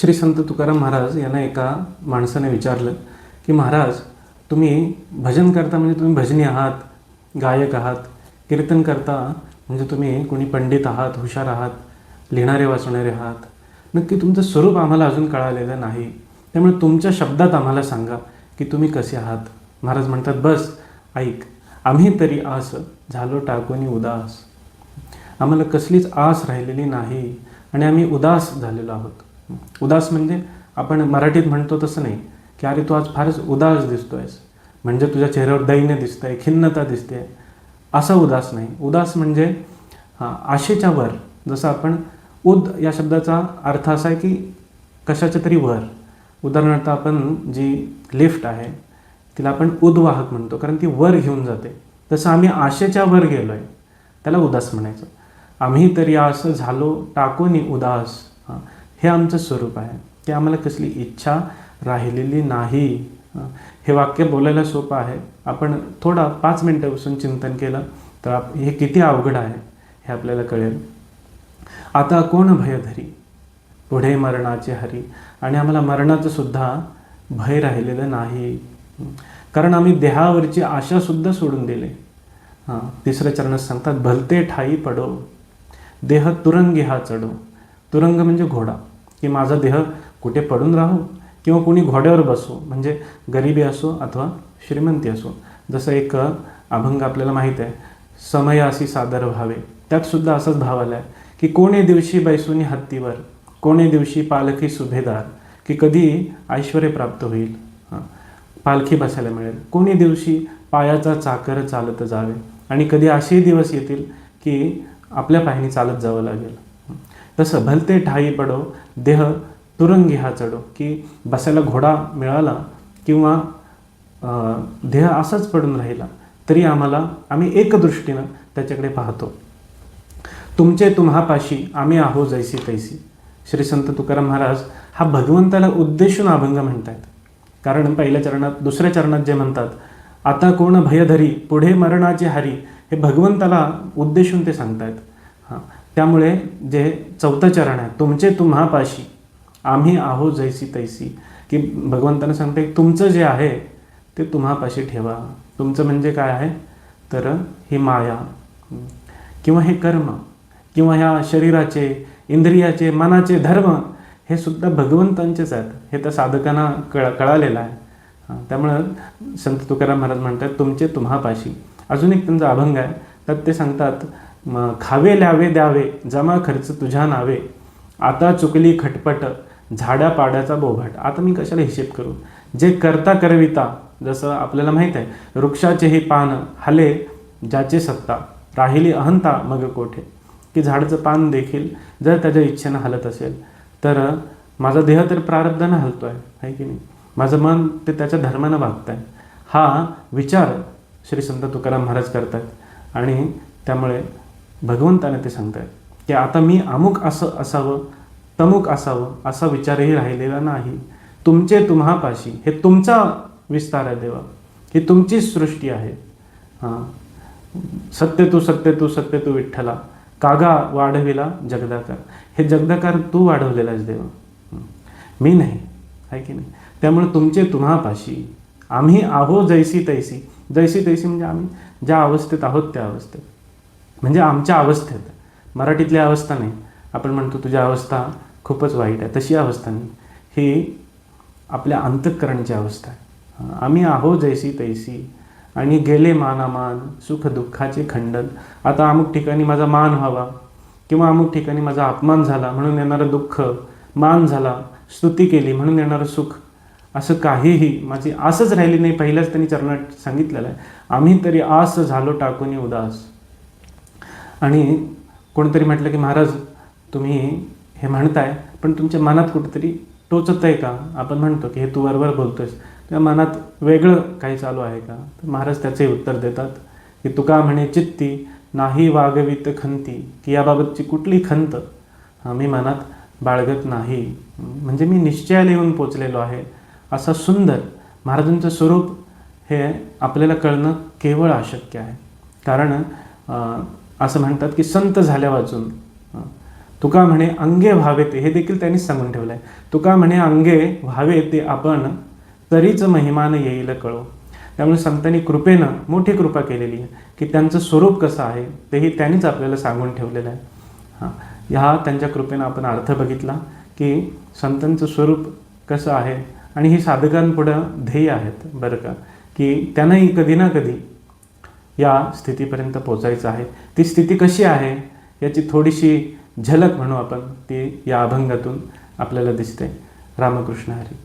श्री संत तुकाराम महाराज यांना एका माणसाने विचारलं की महाराज तुम्ही भजन करता म्हणजे तुम्ही भजनी आहात गायक आहात कीर्तन करता म्हणजे तुम्ही कोणी पंडित आहात हुशार आहात लिहिणारे वाचणारे आहात? नक्की तुमचं स्वरूप आम्हाला अजून कळालेलं नाही. त्यामुळे तुमच्या शब्दात आम्हाला सांगा की तुम्ही कसे आहात. महाराज म्हणतात बस ऐक आम्ही तरी आस झालो टाकून उदास. आम्हाला कसलीच आस राहिलेली नाही आणि आम्ही उदास झालेलो आहोत. उदास म्हणजे आपण मराठीत म्हणतो तसं नाही की अरे तू आज फारच उदास दिसतो आहेस म्हणजे तुझ्या चेहऱ्यावर दैन्य दिसतंय खिन्नता दिसते असा उदास नाही. उदास म्हणजे हा, आशेच्या वर. जसं आपण उद या शब्दाचा अर्थ असा आहे की कशाच्या तरी वर. उदाहरणार्थ आपण जी लिफ्ट आहे तिला आपण उद्वाहक म्हणतो कारण ती वर घेऊन जाते. तसं आम्ही आशेच्या वर गेलो आहे त्याला उदास म्हणायचं. आम्ही तरी असं झालो टाकून उदास. हे आमचं स्वरूप आहे. की आम्हाला कसली इच्छा राहिलेली नाही. हे वाक्य बोलायला सोपं आहे. आपण थोडा पाच मिनटं बसून चिंतन केलं तर आप हे किती अवघड आहे हे आपल्याला कळेल. आता कोण भयधरी? पुढे मरणाचे हरी. आणि आम्हाला मरणाचं सुद्धा भय राहिलेलं नाही. कारण आम्ही देहावरची आशासुद्धा सोडून दिले. हां तिसऱ्या चरणात सांगतात भलते ठाई पडो. देह तुरंगी हा चढो. तुरंग म्हणजे घोडा. की माझा देह कुठे पडून राहू किंवा कोणी घोड्यावर बसो म्हणजे गरिबी असो अथवा श्रीमंती असो. जसं एक अभंग आपल्याला माहीत आहे समय अशी सादर व्हावे. त्यात सुद्धा असाच भाव आला आहे की कोणे दिवशी बैसुनी हत्तीवर कोणे दिवशी पालखी सुभेदार की कधी ऐश्वर प्राप्त होईल. हां. पालखी बसायला मिळेल. कोणी दिवशी पायाचा चाकर चालत जावे आणि कधी असेही दिवस येतील की आपल्या पायाने चालत जावं लागेल. तसं भलते ठाई पडो देह तुरंगी हा चढो. की बसायला घोडा मिळाला किंवा देह असाच पडून राहिला तरी आम्हाला आम्ही एकदृष्टीनं त्याच्याकडे पाहतो. तुमचे तुम्हापाशी आम्ही आहो जैसी तैसी. श्री संत तुकाराम महाराज हा भगवंताला उद्देशून अभंग म्हणतायत. कारण पहिल्या चरणात दुसऱ्या चरणात जे म्हणतात आता कोण भयधरी पुढे मरणाचे हरी हे भगवंताला उद्देशून ते सांगतायत. हां. त्यामुळे जे चौथं चरण आहे तुमचे तुम्हापाशी आम्ही आहो जैसी तैसी. की भगवंतानं सांगते तुमचं जे आहे ते तुम्हापाशी ठेवा. तुमचं म्हणजे काय आहे? तर ही माया. किंवा हे कर्म किंवा ह्या शरीराचे इंद्रियाचे मनाचे धर्म हे सुद्धा भगवंतांचेच आहेत. हे तर साधकांना कळ कळालेलं आहे. त्यामुळं संत तुकाराम महाराज म्हणतात तुमचे तुम्हापाशी. अजून एक त्यांचा अभंग आहे. त्यात ते सांगतात खावे ल्यावे द्यावे जमा खर्च तुझ्या नावे. आता चुकली खटपट झाड्या पाड्याचा बोभाट. आता मी कशाला हिशेब करू? जे करता करविता जसं आपल्याला माहीत आहे वृक्षाचे हे पान हले ज्याचे सत्ता. राहिली अहंता मग कोठे? की झाडाचं पान देखील जर त्याच्या इच्छेनं हलत असेल तर माझा देह तर प्रारब्धानं हलतो आहे आहे की नाही? माझं मन ते त्याच्या धर्मानं वागत आहे हा विचार श्री संत तुकाराम महाराज करतात आणि त्यामुळे भगवंताने ते सांगतायत की आता मी अमुक असं असावं तमुक असावं असा विचारही राहिलेला नाही. तुमचे तुम्हापाशी हे तुमचा विस्तार आहे देवा. ही तुमचीच सृष्टी आहे. हां. सत्य तू सत्य तू सत्य तू विठ्ठला. कागा वाढविला जगदाकार. हे जगदाकार तू वाढवलेला आहेस देवा. मी नाही. आहे की नाही? त्यामुळे तुमचे तुम्हापाशी आम्ही आहो जैसी तैसी. जैसी तैसी म्हणजे आम्ही. ज्या अवस्थेत आहोत त्या अवस्थेत. म्हणजे आमच्या अवस्थेत. मराठीतल्या अवस्था नाही. आपण म्हणतो तुझ्या अवस्था खूपच वाईट आहे. तशी अवस्था नाही. ही आपल्या अंतःकरणची अवस्था आहे. आम्ही आहो जैसी तैसी आणि गेले मानामान सुख दुःखाचे खंडन. आता अमुक ठिकाणी माझा मान व्हावा किंवा अमुक ठिकाणी माझा अपमान झाला म्हणून येणारं दुःख मान झाला स्तुती केली म्हणून येणारं सुख असं काहीही माझी आसच राहिली नाही. पहिल्याच त्यांनी चरणात सांगितलेलं आहे. आम्ही तरी आस झालो टाकून उदास. आणि कोणतरी म्हटलं की महाराज तुम्ही हे म्हणताय पण तुमच्या मनात कुठेतरी टोचत आहे का? आपण म्हणतो की हे तू बरोबर बोलतोयस. त्या मनात वेगळं काही चालू आहे का? तर महाराज त्याचे उत्तर देतात की तुका म्हणे चित्ती नाही वागवित खंती की याबाबतची कुठली खंत? मी मनात बाळगत नाही. म्हणजे मी निश्चयाला येऊन पोचलेलो आहे. असा सुंदर महाराजांचं स्वरूप हे आपल्याला कळणं केवळ अशक्य आहे. कारण असं म्हणतात की संत झाल्या वाचून. तुका म्हणे अंगे व्हावे ते हे देखील त्यांनीच सांगून ठेवलं आहे तुका म्हणे अंगे व्हावे ते आपण तरीच महिमान येईल कळो. त्यामुळे संतांनी कृपेनं मोठी कृपा केलेली आहे की त्यांचं स्वरूप कसं आहे तेही त्यांनीच आपल्याला सांगून ठेवलेलं आहे. हां. ह्या त्यांच्या कृपेनं आपण अर्थ बघितला की संतांचं स्वरूप कसं आहे आणि ही साधकांपुढं ध्येय आहेत बरं का? की त्यांनाही कधी ना कधी या स्थितीपर्यंत पोचायचं आहे. ती स्थिती कशी आहे याची थोडीशी झलक म्हणू आपण. ती या अभंगातून आपल्याला दिसते. रामकृष्ण हरी.